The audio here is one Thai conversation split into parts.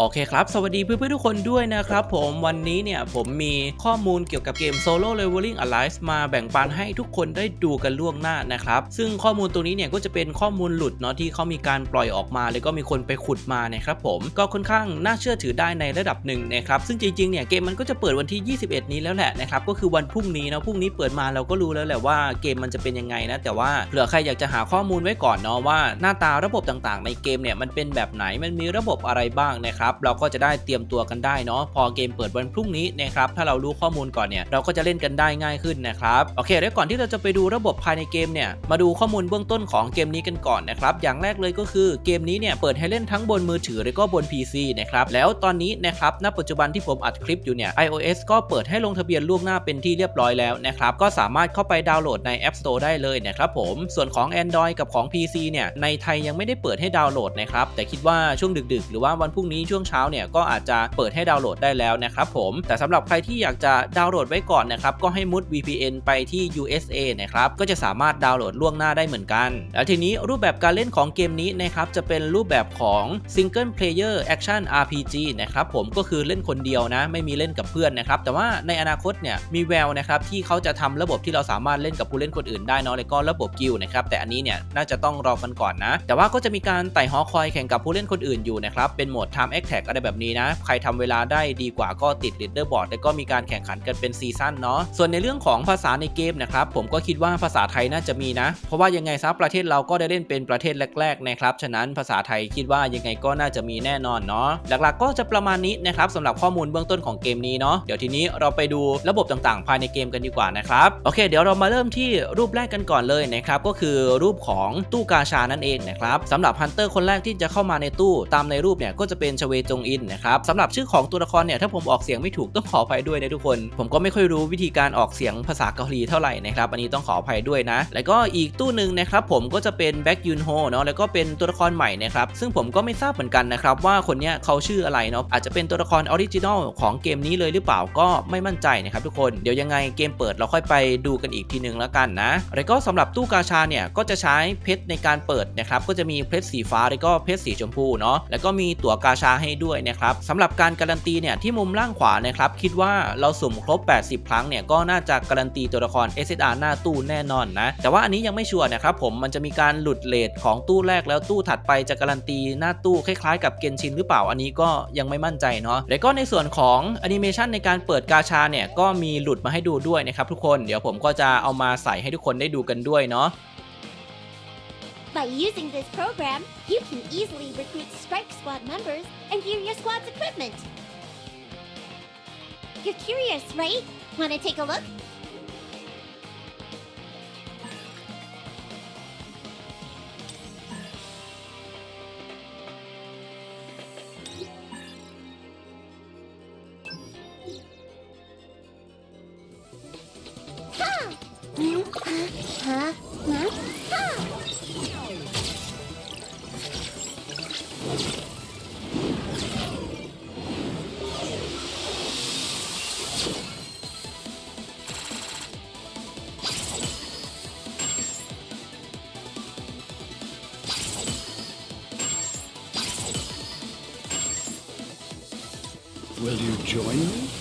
โอเคครับ สวัสดีเพื่อนๆทุกคนด้วยนะครับผมวันนี้เนี่ยผมมีข้อมูลเกี่ยวกับเกม Solo Leveling Alive มาแบ่งปันให้ทุกคนได้ดูกันล่วงหน้านะครับ ซึ่งข้อมูลตรงนี้เนี่ยก็จะเป็นข้อมูลหลุดเนาะที่เขามีการปล่อยออกมา แล้วก็มีคนไปขุดมานะครับผมก็ค่อนข้างน่าเชื่อถือได้ในระดับหนึ่งนะครับซึ่งจริงๆเนี่ยเกมมันก็จะเปิดวันที่ 21 นี้แล้วแหละนะครับก็คือวันพรุ่งนี้เนาะพรุ่งนี้เปิดมาเราก็รู้แล้วแหละว่าเกมมันจะเป็นยังไงนะแต่ว่าเผื่อใครอยากจะหาข้อมูลไว้ก่อนเนาะว่าหน้าตาระบบต่างๆ ในเกมเนี่ยมันเป็นแบบไหนมันมีระบบอะไรบ้างนะครับเราก็จะได้เตรียมตัวกันได้เนาะพอเกมเปิดวันพรุ่งนี้นะครับถ้าเรารู้ข้อมูลก่อนเนี่ยเราก็จะเล่นกันได้ง่ายขึ้นนะครับโอเคแล้วก่อนที่เราจะไปดูระบบภายในเกมเนี่ยมาดูข้อมูลเบื้องต้นของเกมนี้กันก่อนนะครับอย่างแรกเลยก็คือเกมนี้เนี่ยเปิดให้เล่นทั้งบนมือถือและก็บน PC นะครับแล้วตอนนี้นะครับณปัจจุบันที่ผมอัดคลิปอยู่เนี่ย iOS ก็เปิดให้ลงทะเบียนล่วงหน้าเป็นที่เรียบร้อยแล้วนะครับก็สามารถเข้าไปดาวน์โหลดใน App Store ได้เลยนะครับผมส่วนของ Android กับของ PC เนี่ยในไทยยังไม่ได้เปิดให้ดาวน์โหลดนะครับแต่คิดว่าช่วงดึกๆ หรือว่าวันพรุ่งนี้ช่วงเช้าเนี่ยก็อาจจะเปิดให้ดาวน์โหลดได้แล้วนะครับผม แต่สำหรับใครที่อยากจะดาวน์โหลดไว้ก่อนนะครับก็ให้มุด VPN ไปที่ USA นะครับก็จะสามารถดาวน์โหลดล่วงหน้าได้เหมือนกัน แล้วทีนี้รูปแบบการเล่นของเกมนี้นะครับจะเป็นรูปแบบของ Single Player Action RPG นะครับผมก็คือเล่นคนเดียวนะ ไม่มีเล่นกับเพื่อนนะครับแต่ว่าในอนาคตเนี่ยมีแววนะครับที่เขาจะทำระบบที่เราสามารถเล่นกับผู้เล่นคนอื่นได้เนาะแล้วก็ระบบกิลนะครับแต่อันนี้เนี่ยน่าจะต้องรอกันก่อนนะ แต่ว่าก็จะมีการไต่หอคอยแข่งกับผู้เล่นคนอื่นอยู่นะครับเป็นโหมด Time Attack อะไรแบบนี้นะ ใครทำเวลาได้ดีกว่าก็ติด Leaderboard แล้วก็มีการแข่งขันกันเป็นซีซั่นเนาะส่วนในเรื่องของภาษาในเกมนะครับผมก็คิดว่าภาษาไทยน่าจะมีนะ เพราะว่ายังไงซะประเทศเราก็ได้เล่นเป็นประเทศแรกๆนะครับฉะนั้นภาษาไทยคิดว่ายังไงก็น่าจะมีแน่นอนเนาะหลักๆก็จะประมาณนี้นะครับสำหรับข้อมูลเบื้องต้นของเกมนี้เนาะเดี๋ยวทีนี้เราไปดูระบบต่างๆ ภายในเกมกันดีกว่านะครับโอเค เดี๋ยวเรามาเริ่มที่รูปแรกกันก่อนเลยนะครับก็คือรูปของตู้กาชานั่นเองนะครับสำหรับฮันเตอร์คนแรกที่จะเข้ามาในตู้ตามในรูปเนี่ยก็จะเป็นชเวจงอินนะครับสำหรับชื่อของตัวละครเนี่ยถ้าผมออกเสียงไม่ถูกต้องขออภัยด้วยนะทุกคน ผมก็ไม่ค่อยรู้วิธีการออกเสียงภาษาเกาหลีเท่าไหร่นะครับอันนี้ต้องขออภัยด้วยนะ แล้วก็อีกตู้หนึ่งนะครับผมก็จะเป็นแบ็กยูนโฮเนาะแล้วก็เป็นตัวละครใหม่นะครับซึ่งผมก็ไม่ทราบเหมือนกันนะครับว่าคนเนี้ยเขาชื่ออะไรเนาะอาจจะเป็นตัวละครออริจินอลของเกมนี้เลยหรือเปล่าก็ไม่มั่นใจนะครับทุกคนเดี๋ยวยังไงเกมเปิดเราค่อยไปดูกันอีกทีนึงแล้วกันนะแล้วก็สำหรับตู้กาชาเนี่ยก็จะใช้เพชรในการเปิดนะครับก็จะมีเพชรสีฟ้าแล้วก็เพชรสีชมพูเนาะแล้วก็มีตั๋วกาชาให้ด้วยนะครับสำหรับการการันตีเนี่ยที่มุมล่างขวานะครับคิดว่าเราสุ่มครบ 80 ครั้งเนี่ยก็น่าจะการันตีตัวละคร SSR หน้าตู้แน่นอนนะแต่ว่าอันนี้ยังไม่ชัวร์นะครับผมมันจะมีการหลุดเลทของตู้แรกแล้วตู้ถัดไปจะการันตีหน้าตู้คล้ายๆ กับเกนชินหรือเปล่าอันนี้ก็ยังไม่มั่นใจเนาะแล้วก็ในส่วนของแอนิเมชันในการเปิดกาชาเนี่ยก็มีหลุดมาให้ดูด้วยนะครับทุกคนเดี๋ยวผมก็จะเอามาใส่ให้ทุกคนได้ดูกันด้วยเนาะ By using this program, you can easily recruit Strike Squad members and view your squad's equipment. You're curious, right? Want to take a look? Huh? Will you join me?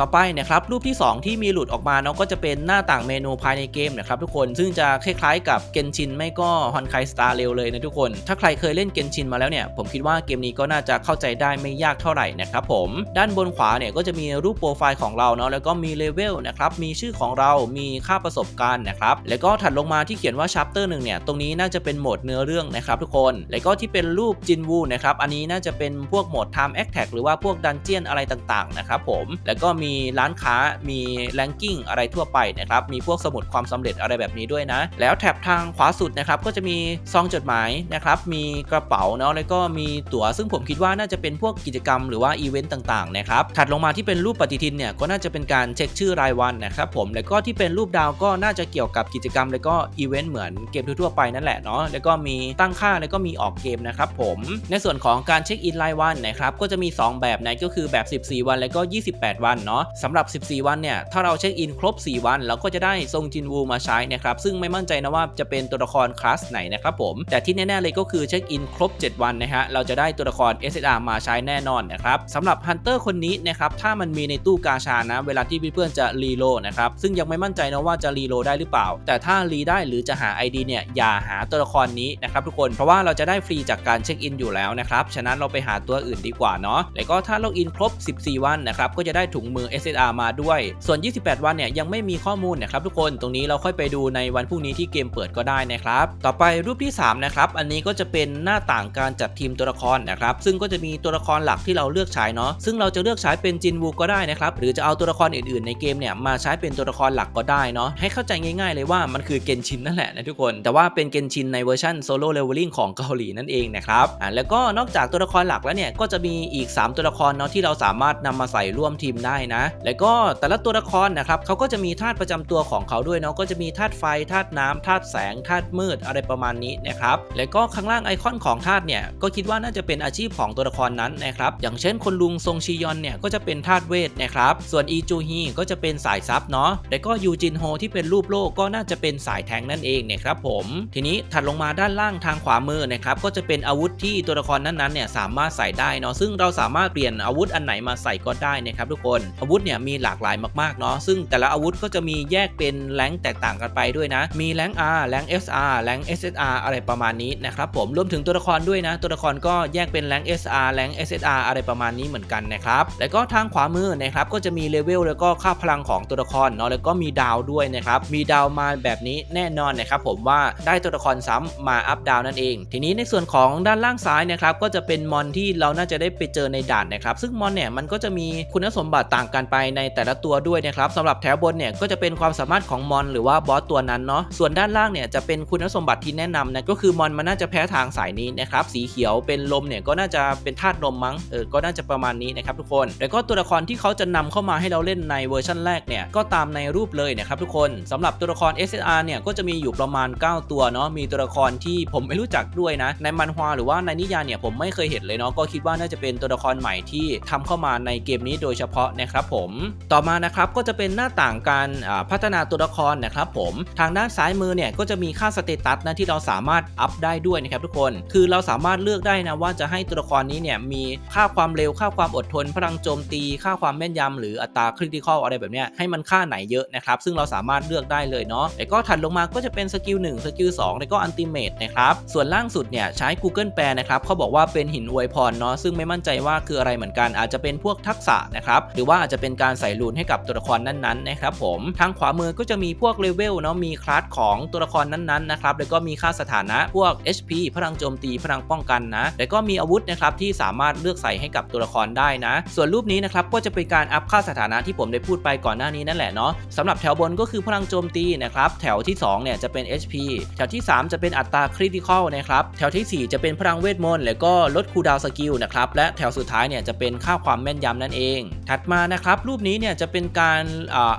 ต่อไปนะครับรูปที่ 2 ที่มีหลุดออกมาเนาะก็จะเป็นหน้าต่างเมนูภายในเกมนะครับทุกคนซึ่งจะคล้ายๆกับเกนชินไม่ก็ฮอนไคสตาร์เร็วเลยนะทุกคน ถ้าใครเคยเล่นเกนชินมาแล้วเนี่ยผมคิดว่าเกมนี้ก็น่าจะเข้าใจได้ไม่ยากเท่าไหร่นะครับผม ด้านบนขวาเนี่ยก็จะมีรูปโปรไฟล์ของเราเนาะแล้วก็มีเลเวลนะครับมีชื่อของเรามีค่าประสบการณ์นะครับแล้วก็ถัดลงมาที่เขียนว่าชัปเตอร์หนึ่งเนี่ยตรงนี้น่าจะเป็นโหมดเนื้อเรื่องนะครับทุกคน แล้วก็ที่เป็นรูปจินวูนะครับอันนี้น่าจะเป็นพวกโหมด Time Attack หรือว่าพวกดันเจียนอะไรต่างๆนะครับผมแล้วก็มีมีร้านค้ามีแลนกิ้งอะไรทั่วไปนะครับมีพวกสมุดความสำเร็จอะไรแบบนี้ด้วยนะ แล้วแถบทางขวาสุดนะครับก็จะมีซองจดหมายนะครับมีกระเป๋าเนาะแล้วก็มีตั๋วซึ่งผมคิดว่าน่าจะเป็นพวกกิจกรรมหรือว่าอีเวนต์ต่างๆนะครับถัดลงมาที่เป็นรูปปฏิทินเนี่ยก็น่าจะเป็นการเช็คชื่อรายวันนะครับผมแล้วก็ที่เป็นรูปดาวก็น่าจะเกี่ยวกับกิจกรรม แล้วก็อีเวนต์เหมือนเกมทั่วๆไปนั่นแหละเนาะแล้วก็มีตั้งค่าแล้วก็มีออกเกมนะครับผมในส่วนของการเช็คอินรายวันนะครับก็จะมี 2 แบบนะก็คือแบบ 14 วันแล้วก็ 28 วันเนาะสำหรับ 14 วันเนี่ย ถ้าเราเช็คอินครบ 4 วัน เราก็จะได้ทรงจินวูมาใช้นะครับ ซึ่งไม่มั่นใจนะว่าจะเป็นตัวละครคลาสไหนนะครับผม แต่ที่แน่ๆเลยก็คือเช็คอินครบ 7 วันนะฮะ เราจะได้ตัวละคร SSR มาใช้แน่นอนนะครับสำหรับฮันเตอร์คนนี้นะครับ ถ้ามันมีในตู้กาชานะ เวลาที่เพื่อนๆจะรีโลนะครับ ซึ่งยังไม่มั่นใจนะว่าจะรีโลได้หรือเปล่า แต่ถ้ารีได้หรือจะหา ID เนี่ย อย่าหาตัวละครนี้นะครับทุกคน เพราะว่าเราจะได้ฟรีจากการเช็คอินอยู่แล้วนะครับ ฉะนั้นเราไปหาตัวอื่นดีกว่าเนาะ แล้วก็ถ้าล็อกอินครบ 14 วันนะครับ ก็จะได้ถุงมือ SSR มาด้วย ส่วน 28 วันเนี่ยยังไม่มีข้อมูลนะครับทุกคนตรงนี้เราค่อยไปดูในวันพรุ่งนี้ที่เกมเปิดก็ได้นะครับ ต่อไปรูปที่สามนะครับอันนี้ก็จะเป็นหน้าต่างการจัดทีมตัวละครนะครับซึ่งก็จะมีตัวละครหลักที่เราเลือกใช้เนาะซึ่งเราจะเลือกใช้เป็นจินวูก็ได้นะครับหรือจะเอาตัวละครอื่นๆ ในเกมเนี่ยมาใช้เป็นตัวละครหลักก็ได้เนาะให้เข้าใจง่ายๆ เลยว่ามันคือเกนชินนั่นแหละนะทุกคน แต่ว่าเป็นเกนชินในเวอร์ชันโซโล่เลเวลลิ่งของเกาหลีนั่นเองนะครับอ่าแล้วก็นอกจากตัวละครหลักแล้วเนี่ยก็จะมีอีก 3 ตัวละครเนาะที่เราสามารถนำมาใส่ร่วมทีมได้นะแล้วก็แต่ละตัวละครนะครับเขาก็จะมีธาตุประจำตัวของเขาด้วยเนาะก็จะมีธาตุไฟธาตุน้ำธาตุแสงธาตุมืดอะไรประมาณนี้นะครับแล้วก็ข้างล่างไอคอนของธาตุเนี่ยก็คิดว่าน่าจะเป็นอาชีพของตัวละครนั้นนะครับอย่างเช่นคนลุงทรงชิยอนเนี่ยก็จะเป็นธาตุเวทนะครับส่วนอีจูฮีก็จะเป็นสายซับเนาะแล้วก็ยูจินโฮที่เป็นรูปโลกก็น่าจะเป็นสายแทงนั่นเองเนี่ยครับผมทีนี้ถัดลงมาด้านล่างทางขวามือนะครับก็จะเป็นอาวุธที่ตัวละครนั้นๆเนี่ยสามารถใส่ได้เนาะซึ่งเราสามารถเปลี่ยนอาวุธอันไหนมาใส่ก็ได้นะครับทุกคนอาวุธเนี่ยมีหลากหลายมากๆเนาะซึ่งแต่ละอาวุธก็จะมีแยกเป็นแรงแตกต่างกันไปด้วยนะ มีแรง R แรง SR แรง SSR อะไรประมาณนี้นะครับผมรวมถึงตัวละครด้วยนะ ตัวละครก็แยกเป็นแรง SR แรง SSR อะไรประมาณนี้เหมือนกันนะครับแล้วก็ทางขวามือนะครับก็จะมีเลเวลแล้วก็ค่าพลังของตัวละครเนาะแล้วก็มีดาวด้วยนะครับมีดาวมาแบบนี้แน่นอนนะครับผมว่าได้ตัวละครซ้ำมาอัพดาวนั่นเอง ทีนี้ในส่วนของด้านล่างซ้ายนะครับก็จะเป็นมอนที่เราน่าจะได้ไปเจอในด่านนะครับซึ่งมอนเนี่ยมันก็จะมีคุณสมบัติต่างกันไปในแต่ละตัวด้วยนะครับสำหรับแถวบนเนี่ยก็จะเป็นความสามารถของมอนหรือว่าบอสตัวนั้นเนาะส่วนด้านล่างเนี่ยจะเป็นคุณสมบัติที่แนะนำนะก็คือมอนมันน่าจะแพ้ทางสายนี้นะครับสีเขียวเป็นลมเนี่ยก็น่าจะเป็นธาตุลมมั้งเออก็น่าจะประมาณนี้นะครับทุกคนแล้วก็ตัวละครที่เขาจะนำเข้ามาให้เราเล่นในเวอร์ชันแรกเนี่ยก็ตามในรูปเลยนะครับทุกคนสำหรับตัวละคร SSR เนี่ยก็จะมีอยู่ประมาณ 9 ตัวเนาะมีตัวละครที่ผมไม่รู้จักด้วยนะในมันฮวาหรือว่าในนิยายเนี่ยผมไม่เคยเห็นเลยเนาะก็คิดว่าน่าจะเป็นตัวละครใหม่ที่ทำเข้ามาในเกมนี้โดยเฉพาะนะครับผมต่อมานะครับก็จะเป็นหน้าต่างการพัฒนาตัวละครนะครับผมทางด้านซ้ายมือเนี่ยก็จะมีค่าสเตตัสนะที่เราสามารถอัพได้ด้วยนะครับทุกคนคือเราสามารถเลือกได้นะว่าจะให้ตัวละครนี้เนี่ยมีค่าความเร็วค่าความอดทน พลังโจมตี ค่าความแม่นยำหรืออัตราคริติคอลอะไรแบบเนี้ยให้มันค่าไหนเยอะนะครับซึ่งเราสามารถเลือกได้เลยเนาะแล้วก็ถัดลงมาก็จะเป็นสกิล1สกิล2แล้วก็อันติเมตนะครับส่วนล่างสุดเนี่ยใช้ Google แปลนะครับเขาบอกว่าเป็นหินอวยพรเนาะซึ่งไม่มั่นใจว่าคืออะไรเหมือนกันอาจจะเป็นพวกทักษะนะครับหรือว่าจจะเป็นการใส่รูนให้กับตัวละครนั้นๆนะครับผมทางขวามือก็จะมีพวกเลเวลเนาะมีคลาสของตัวละครนั้นๆนะครับแล้วก็มีค่าสถานะพวก HP พลังโจมตีพลังป้องกันนะแล้วก็มีอาวุธนะครับที่สามารถเลือกใส่ให้กับตัวละครได้นะ ส่วนรูปนี้นะครับก็จะเป็นการอัพค่าสถานะที่ผมได้พูดไปก่อนหน้านี้นั่นแหละเนาะสำหรับแถวบนก็คือพลังโจมตีนะครับแถวที่2เนี่ยจะเป็น HP แถวที่ 3 จะเป็นอัตราคริติคอลนะครับแถวทีสี่4 จะเป็นพลังเวทมนต์แล้วก็ลดคูดาวสกิลนะครับและแถวสุดท้ายเนี่ยจะเป็นค่าความแม่นยำนั่นเอง ถัดมานะครับรูปนี้เนี่ยจะเป็นการ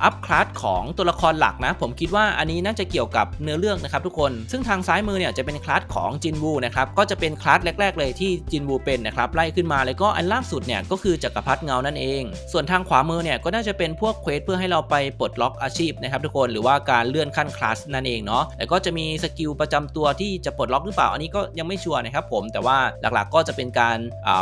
อัพคลาสของตัวละครหลักนะผมคิดว่าอันนี้น่าจะเกี่ยวกับเนื้อเรื่องนะครับทุกคนซึ่งทางซ้ายมือเนี่ยจะเป็นคลาสของจินวูนะครับก็จะเป็นคลาสแรก ๆ เลยที่จินวูเป็นนะครับไล่ขึ้นมาแล้วก็อันล่างสุดเนี่ยก็คือจักรพรรดิเงานั่นเอง ส่วนทางขวามือเนี่ยก็น่าจะเป็นพวกเควสเพื่อให้เราไปปลดล็อกอาชีพนะครับทุกคนหรือว่าการเลื่อนขั้นคลาสนั่นเองเนาะแล้วก็จะมีสกิลประจำตัวที่จะปลดล็อกหรือเปล่าอันนี้ก็ยังไม่ชัวร์นะครับผมแต่ว่าหลักๆก็จะเป็นการ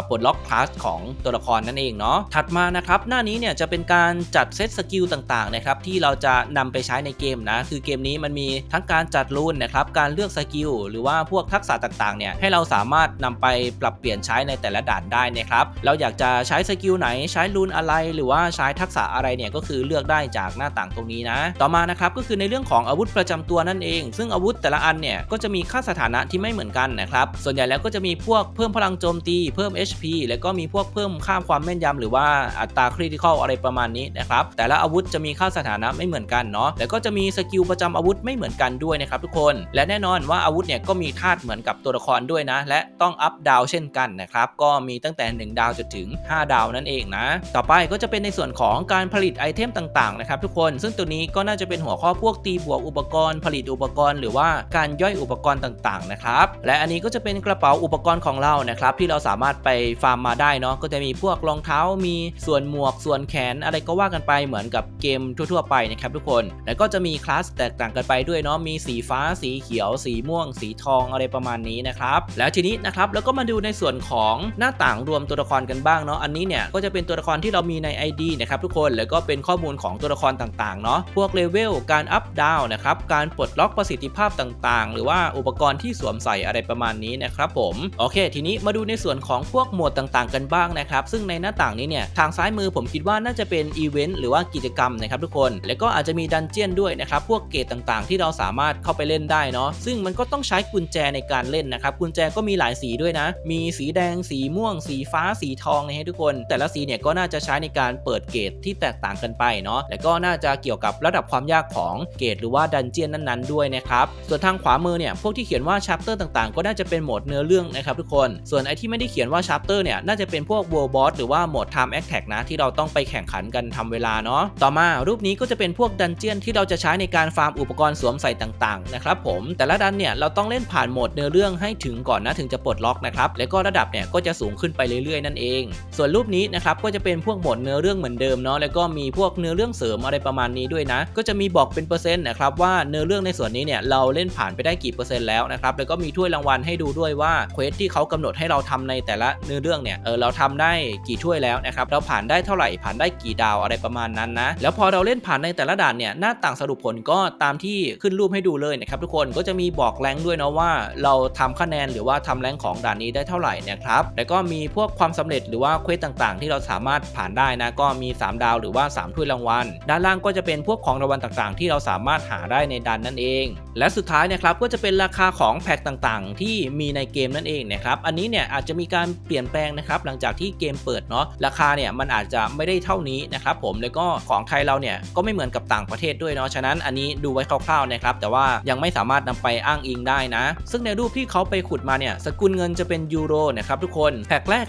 ปลดล็อกคลาสของตัวละครนั่นเองเนาะถัดมานะครับหน้านี้เนี่ยจะเป็นการจัดเซตสกิลต่างๆนะครับที่เราจะนำไปใช้ในเกมนะคือเกมนี้มันมีทั้งการจัดรูนนะครับการเลือกสกิลหรือว่าพวกทักษะต่างๆเนี่ยให้เราสามารถนำไปปรับเปลี่ยนใช้ในแต่ละด่านได้นะครับเราอยากจะใช้สกิลไหนใช้รูนอะไร หรือว่าใช้ทักษะอะไรเนี่ยก็คือเลือกได้จากหน้าต่างตรงนี้นะ ต่อมานะครับก็คือในเรื่องของอาวุธประจำตัวนั่นเอง ซึ่งอาวุธแต่ละอันเนี่ยก็จะมีค่าสถานะที่ไม่เหมือนกันนะครับส่วนใหญ่แล้วก็จะมีพวกเพิ่มพลังโจมตีเพิ่ม HP แล้วก็มีพวกเพิ่มค่าความแม่นยำหรือว่าอัตราคริติคอลอะไรประมาณนี้นะครับแต่ละอาวุธจะมีค่าสถานะไม่เหมือนกันเนาะแล้วก็จะมีสกิลประจำอาวุธไม่เหมือนกันด้วยนะครับทุกคนและแน่นอนว่าอาวุธเนี่ยก็มีธาตุเหมือนกับตัวละครด้วยนะ และต้องอัพดาวเช่นกันนะครับก็มีตั้งแต่ 1 ดาวจนถึง 5 ดาวนั่นเองนะ ต่อไปก็จะเป็นในส่วนของการผลิตไอเทมต่างๆนะครับทุกคนซึ่งตัวนี้ก็น่าจะเป็นหัวข้อพวกตีบวกอุปกรณ์ ผลิตอุปกรณ์หรือว่าการย่อยอุปกรณ์ต่างๆนะครับและอันนี้ก็จะเป็นกระเป๋าอุปกรณ์ของเรานะครับที่เราสามารถไปฟาร์มมาได้เนาะก็จะมีพวกรองเท้ามีส่วนหมวกส่วนแขนอะไรก็ว่ากันไปเหมือนกับเกมทั่วๆไปนะครับทุกคน แล้วก็จะมีคลาสแตกต่างกันไปด้วยเนาะมีสีฟ้าสีเขียว สีม่วง สีทองอะไรประมาณนี้นะครับแล้วทีนี้นะครับแล้วก็มาดูในส่วนของหน้าต่างรวมตัวละครกันบ้างเนาะอันนี้เนี่ยก็จะเป็นตัวละครที่เรามีใน ID นะครับทุกคนแล้วก็เป็นข้อมูลของตัวละครต่างๆเนาะพวกเลเวลการอัพดาวนะครับการปลดล็อกประสิทธิภาพต่างๆ หรือว่าอุปกรณ์ที่สวมใส่อะไรประมาณนี้นะครับผมโอเค ทีนี้มาดูในส่วนของพวกโหมดต่างๆ กันบ้างนะครับซึ่งในหน้าต่างนี้เนี่ยทางซ้ายมือผมคิดว่าน่าจะเป็นอีเวนต์หรือว่ากิจกรรมนะครับทุกคน แล้วก็อาจจะมีดันเจียนด้วยนะครับ พวกเกตต่างๆ ที่เราสามารถเข้าไปเล่นได้เนาะ ซึ่งมันก็ต้องใช้กุญแจในการเล่นนะครับ กุญแจก็มีหลายสีด้วยนะ มีสีแดง สีม่วง สีฟ้า สีทองนะฮะทุกคน แต่ละสีเนี่ยก็น่าจะใช้ในการเปิดเกตที่แตกต่างกันไปเนาะ แล้วก็น่าจะเกี่ยวกับระดับความยากของเกตหรือว่าดันเจียนนั้นๆด้วยนะครับ ส่วนทางขวามือเนี่ย พวกที่เขียนว่าชัปเตอร์ต่างๆ ก็น่าจะเป็นโหมดเนื้อเรื่องนะครับทุกคน ส่วนไอที่ไม่ได้เขียนว่าชัปเตอร์เนี่ย น่าจะเป็นพวก World Boss หรือว่าโหมด Time Attack นะที่เราต้องไปแข่งขันกันทำเวลาเนาะต่อมารูปนี้ก็จะเป็นพวกดันเจียนที่เราจะใช้ในการฟาร์มอุปกรณ์สวมใส่ต่างๆนะครับผมแต่ละดันเนี่ยเราต้องเล่นผ่านโหมดเนื้อเรื่องให้ถึงก่อนนะถึงจะปลดล็อกนะครับแล้วก็ระดับเนี่ยก็จะสูงขึ้นไปเรื่อยๆนั่นเอง ส่วนรูปนี้นะครับก็จะเป็นพวกโหมดเนื้อเรื่องเหมือนเดิมเนาะแล้วก็มีพวกเนื้อเรื่องเสริมอะไรประมาณนี้ด้วยนะ ก็จะมีบอกเป็นเปอร์เซ็นต์นะครับว่าเนื้อเรื่องในส่วนนี้เนี่ยเราเล่นผ่านไปได้กี่เปอร์เซ็นต์แล้วนะครับแล้วก็มีถ้วยรางวัลให้ดูด้วยว่าเควสที่เขากำหนดให้เราทำในแต่ละเนื้อเรื่องเนี่ยเออเราทำได้กี่ถ้วยแล้วนะครับเราผ่านได้เท่าไหร่ผ่านได้กี่ดาวอะไรประมาณนั้นนะ แล้วพอเราเล่นผ่านในแต่ละด่านเนี่ยหน้าต่างสรุปผลก็ตามที่ขึ้นรูปให้ดูเลยนะครับทุกคนก็จะมีบอกแรงด้วยเนาะว่า เราทำคะแนนหรือว่าทำแรงของด่านนี้ได้เท่าไหร่นะครับแล้วก็มีพวกความสำเร็จหรือว่าเควสต่างๆ ที่เราสามารถผ่านได้นะก็มี 3 ดาวหรือว่า 3 ถ้วยรางวัล ด้านล่างก็จะเป็นพวกของรางวัลต่างๆ ที่เราสามารถหาได้ในดันนั่นเอง และสุดท้ายนะครับก็จะเป็นราคาของแพ็คต่างๆ ที่มีในเกมนั่นเองนะครับอันนี้เนี่ยอาจจะมีการเปลี่ยนแปลงนะครับหลังจากที่เกมเปิดเนาะราคาเนี่ยมันอาจจะไม่ได้เท่านี้นะครับผมแล้วก็ของไทยเราเนี่ยก็ไม่เหมือนกับต่างประเทศด้วยเนาะฉะนั้นอันนี้ดูไว้คร่าวๆนะครับแต่ว่ายังไม่สามารถนำไปอ้างอิงได้นะ ซึ่งในรูปที่เขาไปขุดมาเนี่ยสกุลเงินจะเป็นยูโรนะครับทุกคนแพ็คแรก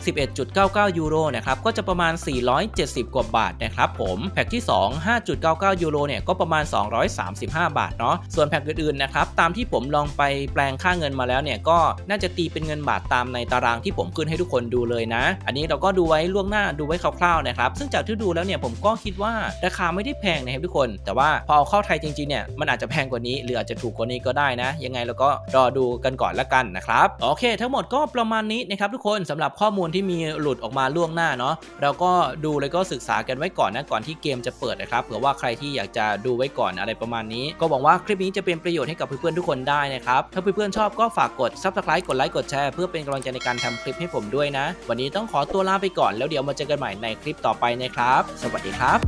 11.99 ยูโรนะครับก็จะประมาณ 470 กว่าบาทนะครับผมแพ็คที่ 2 5.99 ยูโรเนี่ยก็ประมาณ 235 บาทเนาะส่วนแพ็คอื่นๆนะครับตามที่ผมลองไปแปลงค่าเงินมาแล้วเนี่ยก็น่าจะตีเป็นเงินบาทตามในตารางที่ผมขึ้นให้ทุกคนดูเลยนะ อันนี้เราก็ดูไว้ล่วงหน้าดูไว้คร่าวๆนะครับซึ่งจากที่ดูแล้วเนี่ยผมก็คิดว่าราคาไม่ได้แพงนะครับทุกคน แต่ว่าพอเอาเข้าไทยจริงๆเนี่ยมันอาจจะแพงกว่านี้ หรืออาจจะถูกกว่านี้ก็ได้นะ ยังไงเราก็รอดูกันก่อนละกันนะครับโอเค ทั้งหมดก็ประมาณนี้นะครับทุกคนสำหรับข้อมูลที่มีหลุดออกมาล่วงหน้าเนาะเราก็ดูแล้วก็ศึกษากันไว้ก่อนนะก่อนที่เกมจะเปิดนะครับเผื่อว่าใครที่อยากจะดูไว้ก่อนอะไรประมาณนี้ ก็หวังว่าคลิปนี้จะเป็นประโยชน์ให้กับเพื่อนๆทุกคนได้นะครับถ้าเพื่อนๆชอบก็ฝากกด subscribe กดไลค์กดแชร์เพื่อเป็นกำลังใจในการทำคลิปให้ผมด้วยนะ วันนี้ต้องขอตัวลาไปก่อนแล้วเดี๋ยวมาเจอกันใหม่ในคลิปต่อไปนะครับ สวัสดีครับ